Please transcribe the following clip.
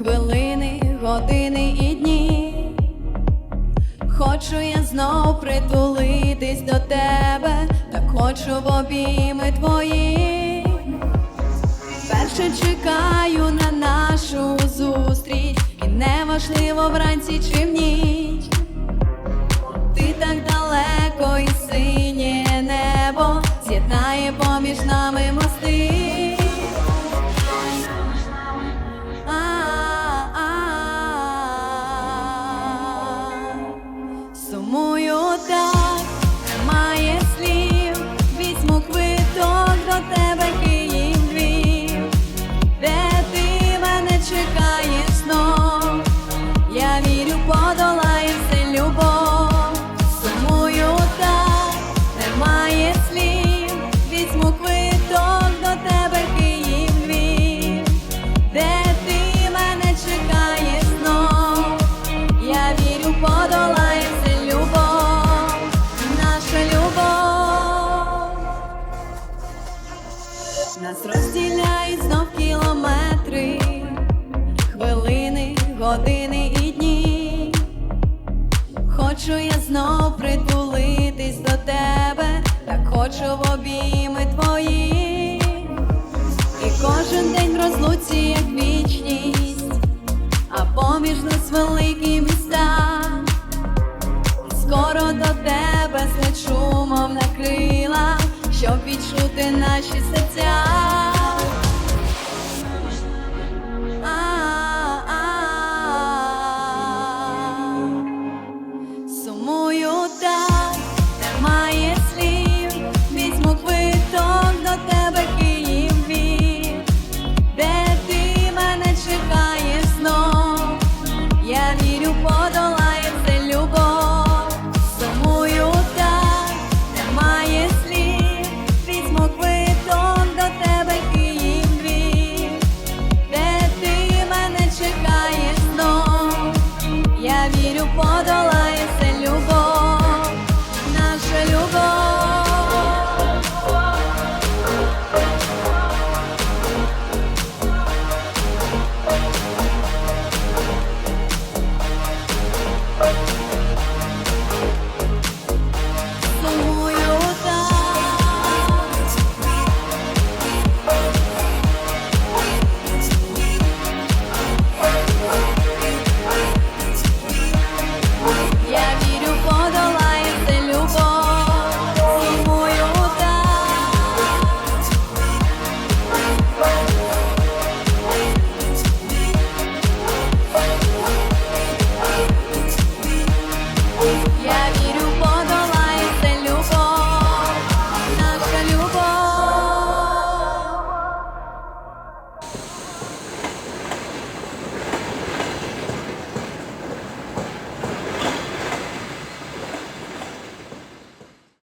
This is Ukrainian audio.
хвилини, години і дні, хочу я знов притулитись до тебе, так хочу в обійми твої, перше чекаю на нашу зустріч, і неважливо вранці чи в ній. Години і дні. Хочу я знов притулитись до тебе, так хочу в обійми твої. І кожен день в розлуці, як вічність, а поміж нас великі міста. Скоро до тебе злечу, мов на крилах, щоб відчути наші серця.